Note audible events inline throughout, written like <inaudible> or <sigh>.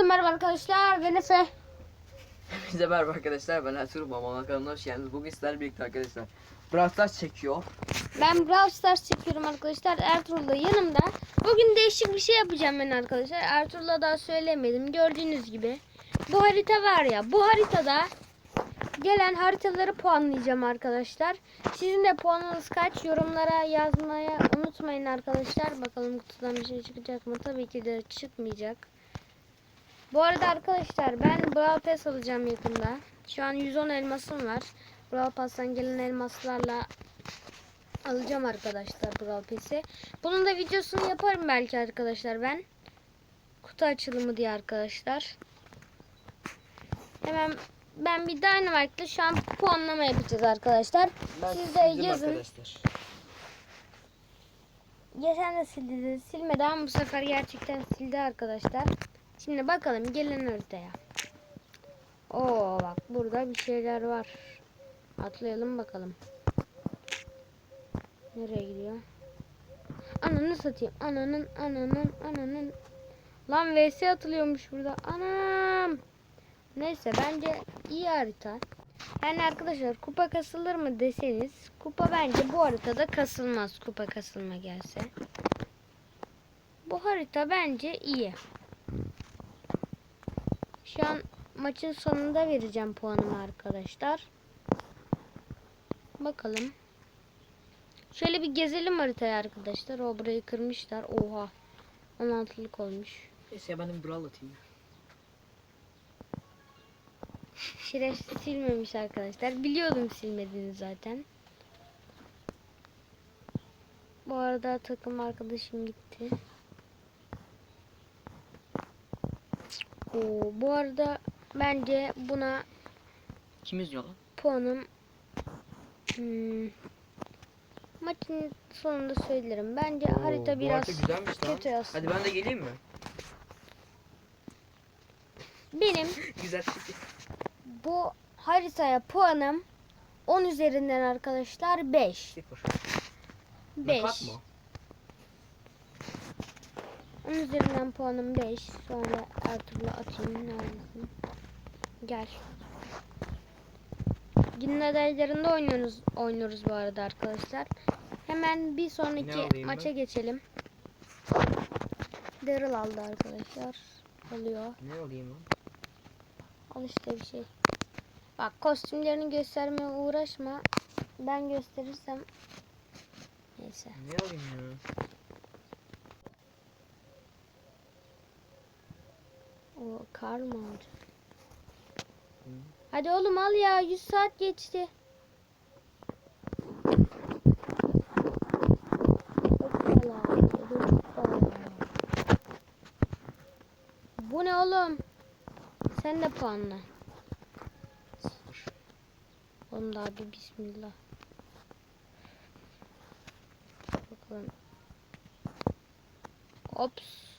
Herkese merhaba arkadaşlar. Ben Efe. Bize merhaba arkadaşlar ben Ertuğrul Mama kanalına hoş geldiniz. Bugün sizlerle birlikte arkadaşlar Brawl Stars çekiyor. Ben Brawl Stars çekiyorum arkadaşlar. Ertuğrul da yanımda. Bugün değişik bir şey yapacağım ben arkadaşlar. Ertuğrul'a daha söylemedim. Gördüğünüz gibi. Bu harita var ya. Bu haritada gelen haritaları puanlayacağım arkadaşlar. Sizin de puanınız kaç? Yorumlara yazmaya unutmayın arkadaşlar. Bakalım kutudan bir şey çıkacak mı? Tabii ki de çıkmayacak. Bu arada arkadaşlar ben Brawl Pass alacağım yakında. Şu an 110 elmasım var. Brawl Pass'tan gelen elmaslarla alacağım arkadaşlar Brawl Pass'i. Bunun da videosunu yaparım belki arkadaşlar ben. Kutu açılımı diye arkadaşlar. Hemen ben bir Dynamite'la şu an puanlama yapacağız arkadaşlar. Ben Siz de yazın. arkadaşlar. Geçen de sildi, silmedi ama bu sefer gerçekten sildi arkadaşlar. Şimdi bakalım gelin haritaya. Oo bak burada bir şeyler var. Atlayalım bakalım. Nereye gidiyor? Ananı satayım. Ananın ananın ananın. Lan VS atılıyormuş burada. Anam. Neyse bence iyi harita. Yani arkadaşlar kupa kasılır mı deseniz kupa bence bu haritada kasılmaz kupa kasılma gelse. Bu harita bence iyi. Şu an maçın sonunda vereceğim puanımı arkadaşlar. Bakalım. Şöyle bir gezelim haritayı arkadaşlar. O burayı kırmışlar. Oha. 16'lık olmuş. Neyse ben de Brawl atayım. Şerefsiz silmemiş arkadaşlar. Biliyordum silmediğini zaten. Bu arada takım arkadaşım gitti. Oo, bu arada bence buna Kim izliyor lan? puanım hmm, maçın sonunda söylerim. Bence Oo, harita biraz harita kötü aslında. Hadi ben de geleyim mi? Benim <laughs> Güzel bu haritaya puanım 10 üzerinden arkadaşlar 5. Sıfır. 5. Nakat mı? Onun üzerinden puanım 5. Sonra Ertuğrul'a atayım. Neredesin? Gel. Günün adaylarında oynuyoruz, oynuyoruz bu arada arkadaşlar. Hemen bir Ne sonraki maça ben? geçelim. Daryl aldı arkadaşlar. Alıyor. Ne alayım lan? Al işte bir şey. Bak kostümlerini göstermeye uğraşma. Ben gösterirsem neyse. Ne alayım ya? O kar mı alacak? Hı. Hadi oğlum al ya 100 saat geçti. Bu ne oğlum? Sen de puanla. Oğlum daha bir bismillah. Bakalım. Ops.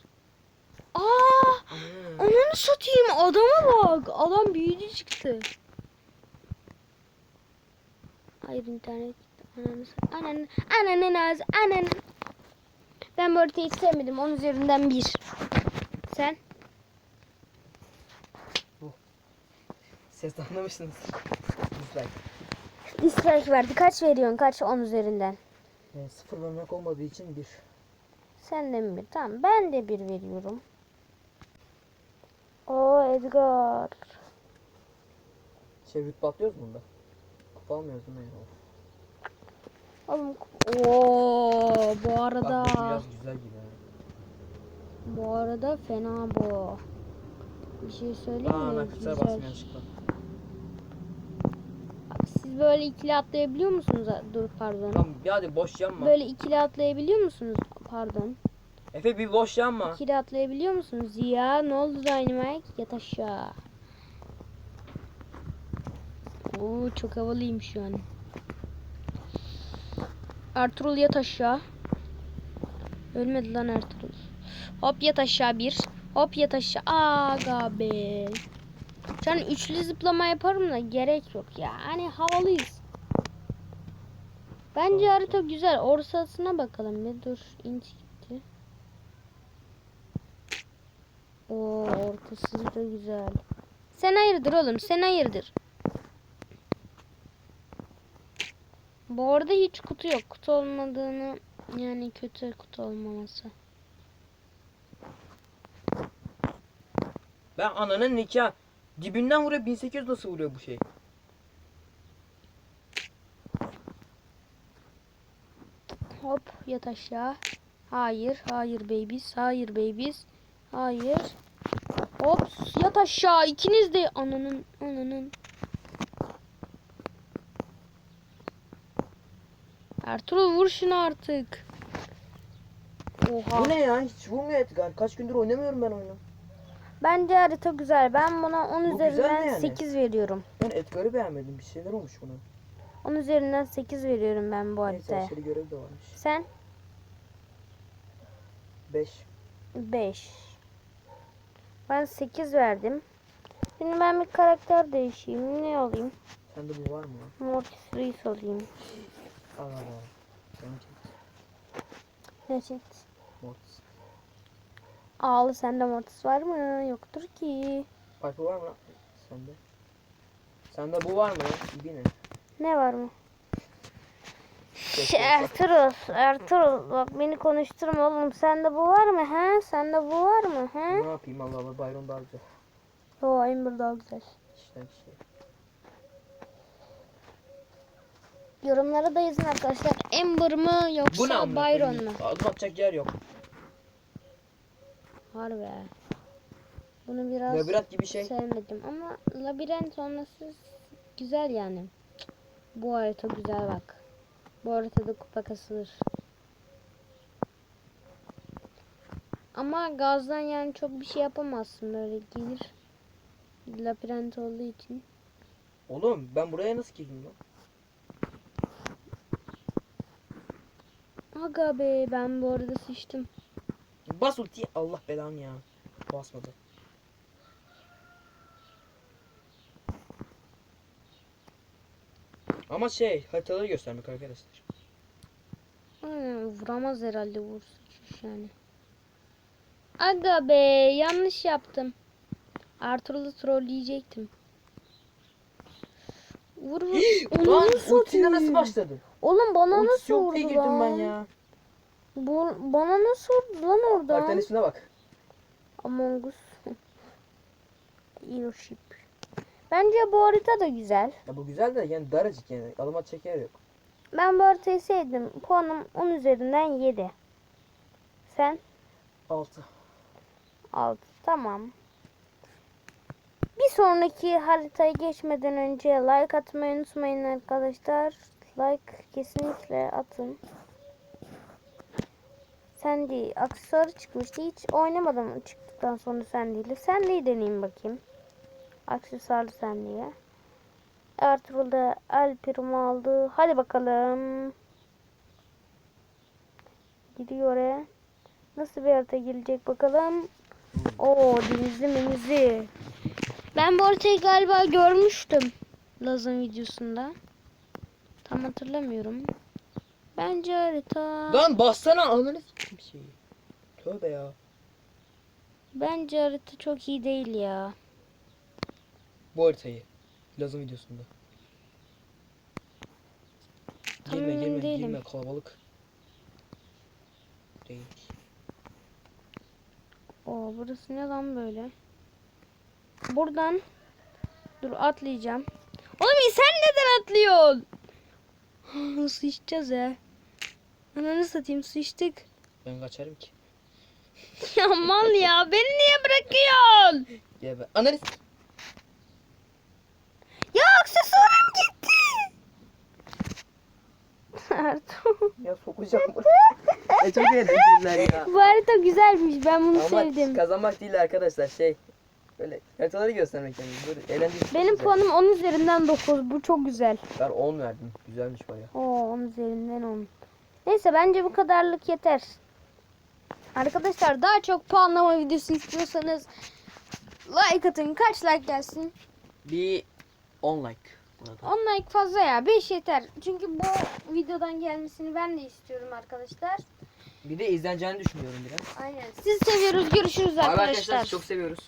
Ananı satayım adama bak. Adam büyücü çıktı. Hayır internet. Ananı Ananı. Ananın ağzı. Ananın. Ben bu haritayı hiç sevmedim. 10 üzerinden 1. Sen? Ses anlamışsınız. Dislike. Dislike verdi. Kaç veriyorsun? Kaç 10 üzerinden? Yani sıfır vermek olmadığı için bir. Sen de mi bir? Tamam ben de bir veriyorum. Edgar. Şey rütbe atlıyoruz bunda. Kupa almıyoruz değil mi ya? Oğlum Oo, bu arada Bak bu biraz güzel gibi. bu arada fena bu. Bir şey söyleyeyim Aa mi? ben Güzel. Bak, siz böyle ikili atlayabiliyor musunuz? Dur pardon. Tamam bir hadi boş yanma. Böyle ikili atlayabiliyor musunuz? Pardon. Efe bir boş yanma. İkili atlayabiliyor musunuz? Ya ne oldu Dynamite? Yat aşağı. Oo çok havalıyım şu an. Ertuğrul yat aşağı. Ölmedi lan Ertuğrul. Hop yat aşağı bir. Hop yat aşağı. Aga be. Şu an üçlü zıplama yaparım da gerek yok ya. Hani havalıyız. Bence harita güzel. Ortasına bakalım bir dur. İnç gitti. Oo ortası da güzel. Sen hayırdır oğlum sen hayırdır. Bu arada hiç kutu yok. Kutu olmadığını yani kötü kutu olmaması. Ben ananın nikah dibinden vuruyor 1800 nasıl vuruyor bu şey? Hop yat aşağı. Hayır, hayır babies, hayır babies. Hayır. Hop yat aşağı. İkiniz de ananın ananın. Ertuğrul vur şunu artık. Oha. Bu ne ya hiç vurmuyor Edgar. Kaç gündür oynamıyorum ben oyunu. Bence harita güzel. Ben buna 10 Bu güzel üzerinden yani. 8 veriyorum. Ben Edgar'ı beğenmedim. Bir şeyler olmuş buna. 10 üzerinden 8 veriyorum ben bu Neyse haritaya. aşırı görev de varmış. Sen 5. 5. Ben 8 verdim. Şimdi ben bir karakter değişeyim. Ne alayım? Sende bu var mı? Mortis Reis alayım. Al al al. Sen çek. Ne çekti? Mortis. Ağlı sende Mortis var mı? Yoktur ki. Piper var mı? Sende. Sende bu var mı? İbi ne? Ne var mı? Keşke olsa. Ertuğrul, Ertuğrul bak beni konuşturma oğlum. Sende bu var mı? He? Sende bu var mı? He? Ne yapayım Allah Allah Byron daha güzel. Yo Ember daha güzel. İşten şey. Yorumlara da yazın arkadaşlar. Ember mı yoksa Bu ne amına Byron koyayım? mu? Adım atacak yer yok. Harbi. Bunu biraz Labirent gibi şey. sevmedim ama labirent olması güzel yani. Bu harita güzel bak. Bu haritada kupa kasılır. Ama gazdan yani çok bir şey yapamazsın böyle gelir. Labirent olduğu için. Oğlum ben buraya nasıl gireyim lan? Aga be ben bu arada sıçtım. Bas ultiyi Allah belanı ya. Basmadı. Ama şey haritaları göstermek arkadaşlar. Aynen, vuramaz herhalde vursa yani. Aga be yanlış yaptım. Ertuğrul'u trolleyecektim. Vur vur. Onu Lan ultiyle nasıl başladı? Oğlum bana Ultisi nasıl yok vurdu diye girdim lan? ben ya. Bu, bana nasıl vurdu lan oradan? Haritanın ismine bak. Among Us. <laughs> Airship. Bence bu harita da güzel. Ya bu güzel de yani daracık yani. Alıma çeker yok. Ben bu haritayı sevdim. Puanım 10 üzerinden 7. Sen? 6. 6. Tamam. Bir sonraki haritaya geçmeden önce like atmayı unutmayın arkadaşlar. Like kesinlikle atın. Sandy aksesuarı çıkmıştı. Hiç oynamadım çıktıktan sonra Sandy'yle. Sandy'yi deneyeyim bakayım. Aksesuarlı Sandy'ye. Ertuğrul da El Primo aldı. Hadi bakalım. Gidiyor oraya. Nasıl bir harita gelecek bakalım. Oo denizli menizli. Ben bu haritayı galiba görmüştüm. Laz'ın videosunda. Tam hatırlamıyorum. Bence harita... Lan bassana ananı s**eyim şeyi. Tövbe ya. Bence harita çok iyi değil ya. Bu haritayı. Lazım videosunda. Tam Girme emin girme değilim. girme kalabalık. Değil. Oo burası ne lan böyle? Buradan dur atlayacağım. Oğlum sen neden atlıyorsun? <gasps> Sıçacağız ya. Ananı satayım sıçtık. Ben kaçarım ki. <laughs> Ya mal ya beni niye bırakıyorsun? Ya ben ananı Ya aksesuarım gitti. <laughs> Ertuğrul. Ya sokacağım <laughs> buraya. e çok eğlenceliler ya. Bu harita güzelmiş ben bunu Ama sevdim. kazanmak değil arkadaşlar şey. Böyle haritaları göstermek yani. Böyle eğlenceli. Benim güzel. puanım 10 üzerinden 9. Bu çok güzel. Ben 10 verdim. Güzelmiş baya. Oo 10 üzerinden 10. Neyse bence bu kadarlık yeter. Arkadaşlar daha çok puanlama videosu istiyorsanız like atın. Kaç like gelsin? Bir 10 like. Burada. 10 like fazla ya. 5 yeter. Çünkü bu videodan gelmesini ben de istiyorum arkadaşlar. Bir de izleneceğini düşünüyorum biraz. Aynen. Sizi seviyoruz. Görüşürüz Abi arkadaşlar. arkadaşlar çok seviyoruz.